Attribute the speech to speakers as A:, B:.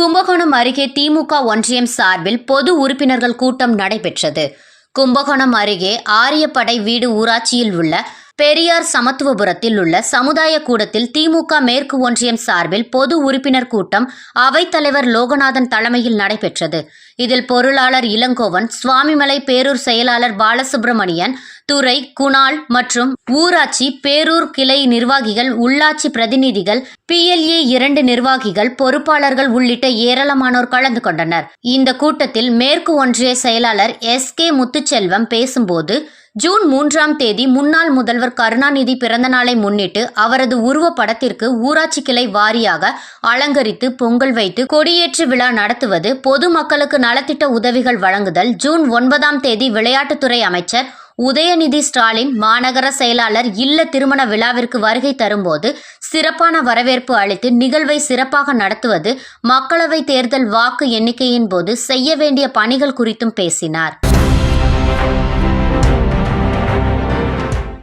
A: கும்பகோணம் அருகே திமுக ஒன்றியம் சார்பில் பொது உறுப்பினர்கள் கூட்டம் நடைபெற்றது. கும்பகோணம் அருகே ஆரியப்படை வீடு ஊராட்சியில் உள்ள பெரியார் சமத்துவபுரத்தில் உள்ள சமுதாய கூடத்தில் திமுக மேற்கு ஒன்றியம் சார்பில் பொது உறுப்பினர் கூட்டம் அவைத்தலைவர் லோகநாதன் தலைமையில் நடைபெற்றது. இதில் பொருளாளர் இளங்கோவன் சுவாமிமலை பேரூர் செயலாளர் பாலசுப்பிரமணியன் துறை குணால் மற்றும் ஊராட்சி பேரூர் கிளை நிர்வாகிகள் உள்ளாட்சி பிரதிநிதிகள் பிஎல்ஏ இரண்டு நிர்வாகிகள் பொறுப்பாளர்கள் உள்ளிட்ட ஏராளமானோர் கலந்து கொண்டனர். இந்த கூட்டத்தில் மேற்கு ஒன்றிய செயலாளர் எஸ் கே முத்துச்செல்வம் பேசும்போது ஜூன் மூன்றாம் தேதி முன்னாள் முதல்வர் கருணாநிதி பிறந்தநாளை முன்னிட்டு அவரது உருவப்படத்திற்கு ஊராட்சி கிளை வாரியாக அலங்கரித்து பொங்கல் வைத்து கொடியேற்று விழா நடத்துவது பொதுமக்களுக்கு நலத்திட்ட உதவிகள் வழங்குதல் ஜூன் ஒன்பதாம் தேதி விளையாட்டுத்துறை அமைச்சர் உதயநிதி ஸ்டாலின் மாநகர செயலாளர் இல்ல திருமண விழாவிற்கு வருகை தரும்போது சிறப்பான வரவேற்பு அளித்து நிகழ்வை சிறப்பாக நடத்துவது மக்களவை தேர்தல் வாக்கு எண்ணிக்கையின் போது செய்ய வேண்டிய பணிகள் குறித்தும் பேசினார்.